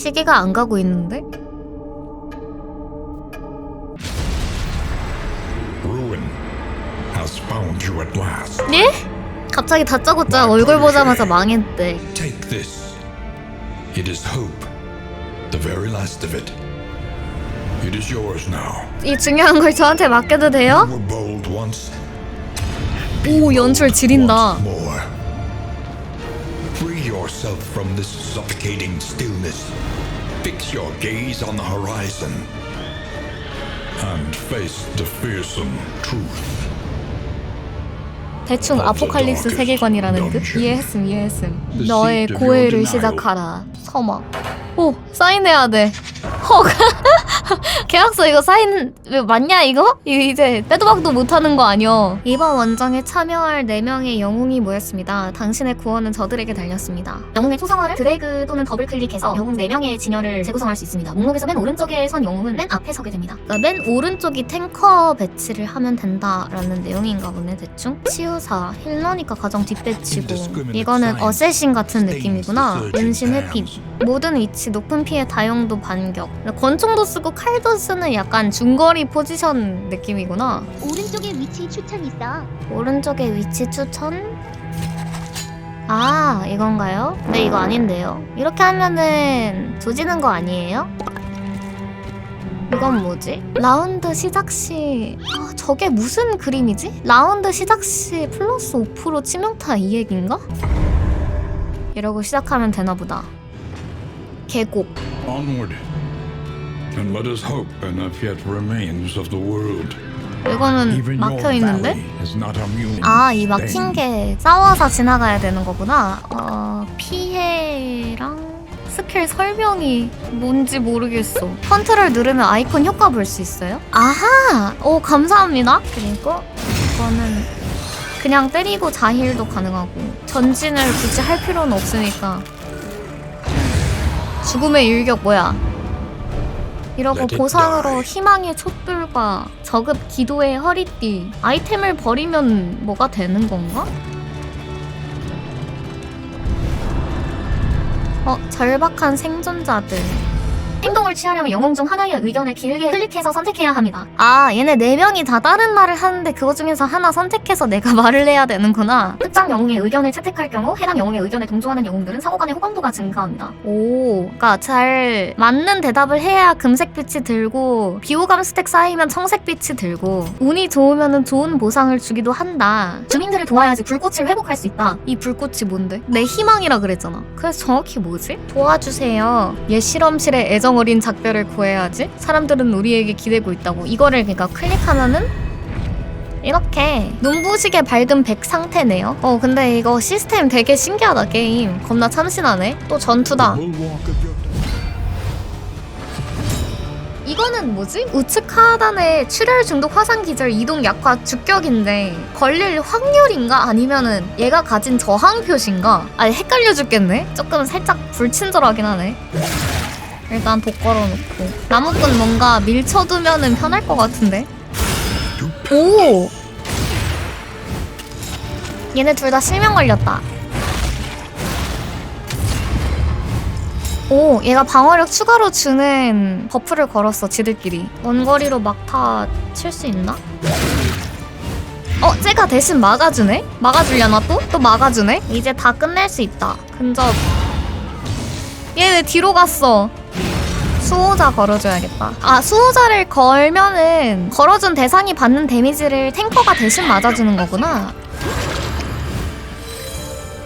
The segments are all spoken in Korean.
시계가 안 가고 있는데? 예? 갑자기 다짜고짜 얼굴 보자마자 망했대. Take this. It is hope. The very last of it. It is yours now. 이 중요한 걸 저한테 맡겨도 돼요? You were bold once. 오 연출 지린다. Free yourself from this suffocating stillness. Fix your gaze on the horizon. And face the fearsome truth. 대충 아포칼립스 세계관이라는 듯? 이해했음 이해했음. 너의 고해를 시작하라. 서막. 오 사인해야 돼. 헉. 계약서 이거 사인 왜 맞냐 이거? 이거 이제 빼도 박도 못하는 거 아니여. 이번 원정에 참여할 4명의 영웅이 모였습니다. 당신의 구원은 저들에게 달렸습니다. 영웅의 초상화를 드래그 또는 더블 클릭해서 영웅 4명의 진열을 재구성할 수 있습니다. 목록에서 맨 오른쪽에 선 영웅은 맨 앞에 서게 됩니다. 그러니까 맨 오른쪽이 탱커 배치를 하면 된다라는 내용인가 보네 대충. 치유사, 힐러니까 가장 뒷배치고 이거는 어쌔신 같은 느낌이구나. 은신 회피, 모든 위치 높은 피해 다용도 반격 권총도 쓰고 칼도 쓰는 약간 중거리 포지션 느낌이구나 오른쪽에 위치 추천 있어. 오른쪽에 위치 추천 아 이건가요? 네 이거 아닌데요 이렇게 하면은 조지는 거 아니에요? 이건 뭐지? 라운드 시작 시 아, 저게 무슨 그림이지? 라운드 시작 시 플러스 5% 치명타 이 얘긴가? 이러고 시작하면 되나 보다 계곡 Onward. And let us hope enough yet remains of the world. 이거는 Even your 막혀 있는데? valley is not immune. 아, 이 막힌 게 싸워서 지나가야 되는 거구나. 어, 피해랑 스킬 설명이 뭔지 모르겠어. 컨트롤 누르면 아이콘 효과 볼 수 있어요? 아하! 오, 감사합니다. 그리고 이거는 그냥 때리고 자힐도 가능하고 전진을 굳이 할 필요는 없으니까 죽음의 일격 뭐야? 이러고 보상으로. 희망의 촛불과 저급 기도의 허리띠 아이템을 버리면 뭐가 되는 건가? 어, 절박한 생존자들. 행동을 취하려면 영웅 중 하나의 의견을 길게 클릭해서 선택해야 합니다. 아, 얘네 네 명이 다 다른 말을 하는데 그것 중에서 하나 선택해서 내가 말을 해야 되는구나. 특정 영웅의 의견을 채택할 경우 해당 영웅의 의견에 동조하는 영웅들은 상호 간의 호감도가 증가합니다. 오, 그러니까 잘 맞는 대답을 해야 금색빛이 들고 비호감 스택 쌓이면 청색빛이 들고 운이 좋으면 좋은 보상을 주기도 한다. 주민들을 도와야지 불꽃을 회복할 수 있다. 이 불꽃이 뭔데? 내 희망이라 그랬잖아. 그래서 정확히 뭐지? 도와주세요. 옛 실험실에 애정 어린 작별을 구해야지. 사람들은 우리에게 기대고 있다고. 이거를 그러니까 클릭하면은 이렇게 눈부시게 밝은 백 상태네요. 어 근데 이거 시스템 되게 신기하다 게임. 겁나 참신하네. 또 전투다. Bulwark of your 이거는 뭐지? 우측 하단에 출혈 중독 화상 기절 이동 약화 주격인데 걸릴 확률인가 아니면은 얘가 가진 저항 표시인가? 아니 헷갈려 죽겠네. 조금 살짝 불친절하긴 하네. 일단 독 걸어놓고 나무꾼 뭔가 밀쳐두면은 편할 것 같은데. 오. 얘네 둘 다 실명 걸렸다. 오, 얘가 방어력 추가로 주는 버프를 걸었어, 지들끼리. 원거리로 막타 칠 수 있나? 어, 쟤가 대신 막아주네? 막아주려나 또? 또 막아주네? 이제 다 끝낼 수 있다. 근접. 얘 왜 뒤로 갔어? 수호자 걸어줘야겠다. 아, 수호자를 걸면은 걸어준 대상이 받는 데미지를 탱커가 대신 맞아주는 거구나.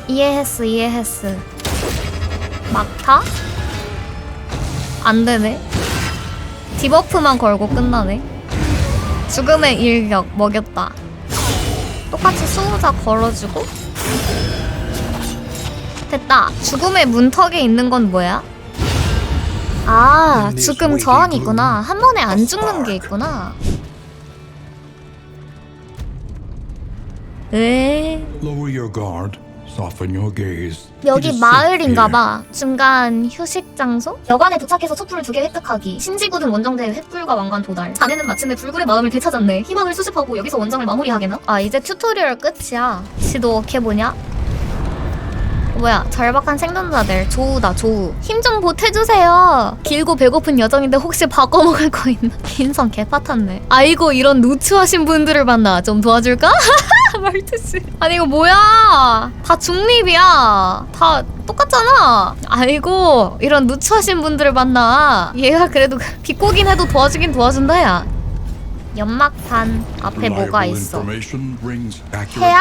이해했어, 이해했어. 막타? 안 되네. 디버프만 걸고 끝나네. 죽음의 일격 먹였다. 똑같이 수호자 걸어주고. 됐다. 죽음의 문턱에 있는 건 뭐야? 아, 죽음 저항이 있구나. 한 번에 안 죽는 게 있구나. 에 Lower your guard. Soften your gaze. It 여기 is safe 마을인가 here. 봐. 중간 휴식 장소? 여관에 도착해서 촛불을 두 개 획득하기. 신지구든 원정대 횃불과 왕관 도달. 자네는 마침내 불굴의 마음을 되찾았네. 희망을 수습하고 여기서 원정을 마무리하게나? 아 이제 튜토리얼 끝이야. 지도 어떻게 보냐? 뭐야 절박한 생존자들 조우다 조우. 힘 좀 보태주세요. 길고 배고픈 여정인데 혹시 바꿔먹을 거 있나? 인성 개파탔네 아이고 이런 누추하신 분들을 만나 좀 도와줄까? 말투씨 아니 이거 뭐야? 다 중립이야. 다 똑같잖아. 아이고 이런 누추하신 분들을 만나. 얘가 그래도 비꼬긴 해도 도와주긴 도와준다 야 연막판 앞에 뭐가 있어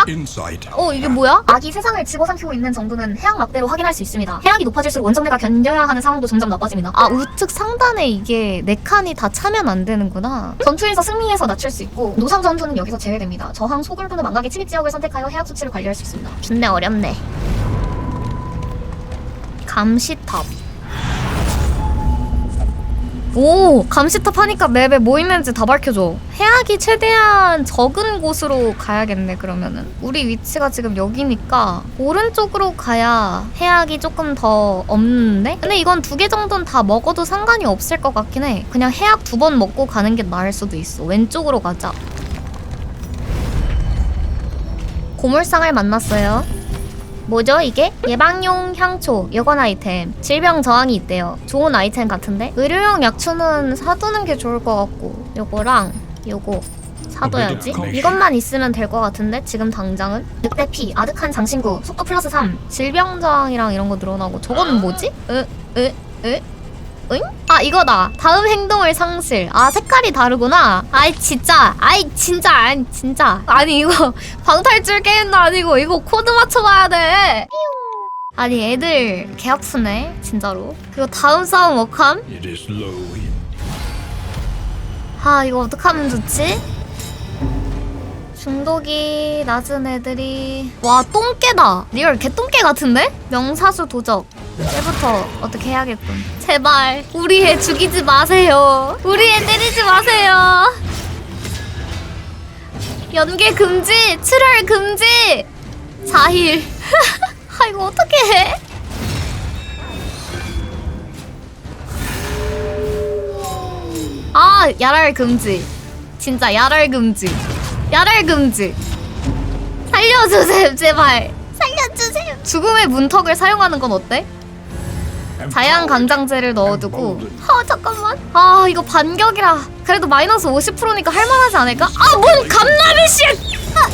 insight. 어 이게 뭐야? 악이 세상을 집어삼키고 있는 정도는 해양 막대로 확인할 수 있습니다. 해양이 높아질수록 원정대가 견뎌야 하는 상황도 점점 나빠집니다. 아 우측 상단에 이게 네 칸이 다 차면 안 되는구나. 전투에서 승리해서 낮출 수 있고 노상 전투는 여기서 제외됩니다. 저항 소굴 또는 망각의 침입 지역을 선택하여 해양 수치를 관리할 수 있습니다. 좋네 어렵네. 감시탑. 오 감시탑 하니까 맵에 뭐 있는지 다 밝혀줘. 해악이 최대한 적은 곳으로 가야겠네 그러면은. 우리 위치가 지금 여기니까 오른쪽으로 가야 해악이 조금 더 없는데? 근데 이건 두 개 정도는 다 먹어도 상관이 없을 것 같긴 해. 그냥 해악 두 번 먹고 가는 게 나을 수도 있어. 왼쪽으로 가자. 고물상을 만났어요 뭐죠 이게? 예방용 향초 여관 아이템 질병 저항이 있대요 좋은 아이템 같은데? 의료용 약초는 사두는 게 좋을 것 같고 요거랑 요거 사둬야지 이것만 있으면 될 것 같은데 지금 당장은 늑대 피 아득한 장신구 속도 플러스 3 질병 저항이랑 이런 거 늘어나고 저거는 뭐지? 으? 으? 으? 응? 아 이거다. 다음 행동을 상실. 아 색깔이 다르구나. 아이 진짜. 아이 진짜 아니 진짜. 아니 이거 방탈출 게임도 아니고 이거 코드 맞춰봐야 돼. 아니 애들 개 아프네 진짜로. 이거 다음 싸움 in 아 이거 어떡하면 좋지? 중독이 낮은 애들이. 와 똥개다. 리얼 개똥개 같은데? 명사수 도적 얘부터 어떻게 해야겠군. 제발 우리 애 죽이지 마세요. 우리 애 때리지 마세요. 연계 금지 출혈 금지. 자힐. 아 이거 어떻게 해? 아 야랄 금지. 진짜 야랄 금지. 야랄 금지. 살려주세요 제발. 살려주세요. 죽음의 문턱을 사용하는 건 어때? 자양 강장제를 넣어두고. 아 잠깐만. 아 이거 반격이라. 그래도 마이너스 50%니까 할만하지 않을까? 아 뭔 감나비 씨 아,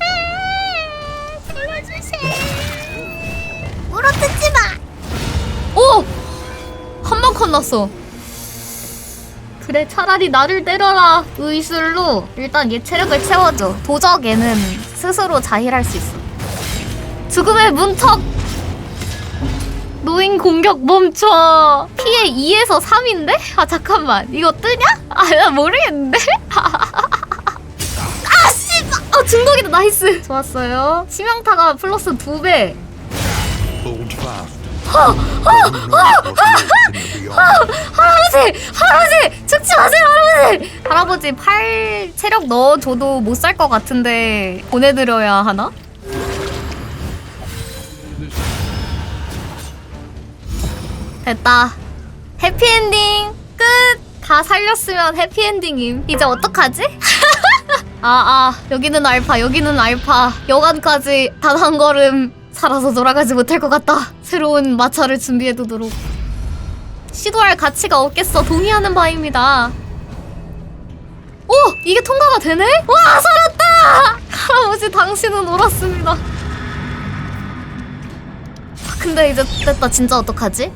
아, 살려주세요 물어뜯지 마. 오! 한 번 컷났어. 그래 차라리 나를 때려라. 의술로. 일단 얘 체력을 채워줘. 도적에는 스스로 자힐할 수 있어. 죽음의 문턱 노인 공격 멈춰 피해 2에서 3인데? 아 잠깐만 이거 뜨냐? 아 나 모르겠는데? 아 씨발 아 중독이다 나이스 좋았어요 치명타가 플러스 2 배 hold fast. 할아버지 할아버지 죽지 마세요 할아버지 할아버지 팔 체력 넣어줘도 못 살 것 같은데 보내드려야 하나? 됐다 해피엔딩 끝 다 살렸으면 해피엔딩임 이제 어떡하지? 아 아 여기는 알파 여기는 알파 여관까지 단 한 걸음 살아서 돌아가지 못할 것 같다 새로운 마차를 준비해두도록 시도할 가치가 없겠어 동의하는 바입니다 오! 이게 통과가 되네? 와 살았다! 할아버지 당신은 옳았습니다 아, 근데 이제 됐다 진짜 어떡하지?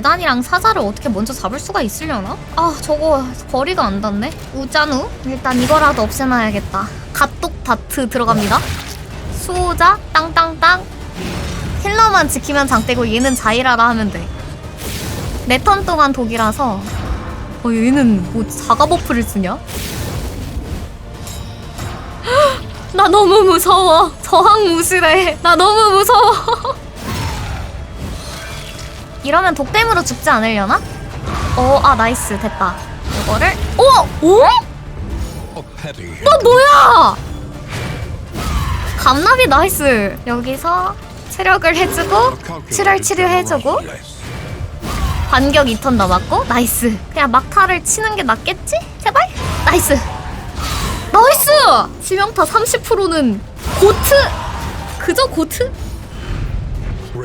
재단이랑 사자를 어떻게 먼저 잡을 수가 있으려나? 아 저거 거리가 안 닿네. 우자누? 일단 이거라도 없애놔야겠다. 갓독 다트 들어갑니다. 수호자 땅땅땅. 힐러만 지키면 장대고 얘는 자이라라 하면 돼내 턴 동안 독이라서. 어 얘는 뭐 자가 버프를 쓰냐? 나 너무 무서워. 저항 무시래 나 너무 무서워 이러면 독댐으로 죽지 않으려나? 어, 아 나이스 됐다. 이거를 오, 오? 너 뭐야? 감나비 나이스. 여기서 체력을 해주고 출혈 치료해주고 반격 2턴 남았고 나이스. 그냥 막타를 치는 게 낫겠지? 제발? 나이스. 나이스! 치명타 30%는 고트! 그저 고트?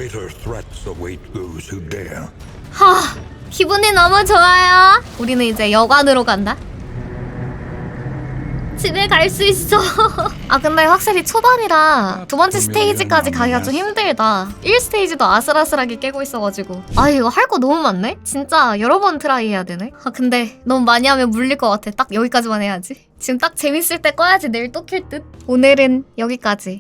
Greater threats await those who dare. 하, 기분이 너무 좋아요. 우리는 이제 여관으로 간다. 집에 갈 수 있어. 아 근데 확실히 초반이라 두 번째 스테이지까지 가기가 좀 힘들다. 1스테이지도 아슬아슬하게 깨고 있어가지고. 아 이거 할 거 너무 많네? 진짜 여러 번 트라이 해야 되네? 아 근데 너무 많이 하면 물릴 것 같아. 딱 여기까지만 해야지. 지금 딱 재밌을 때 꺼야지 내일 또 킬 듯. 오늘은 여기까지.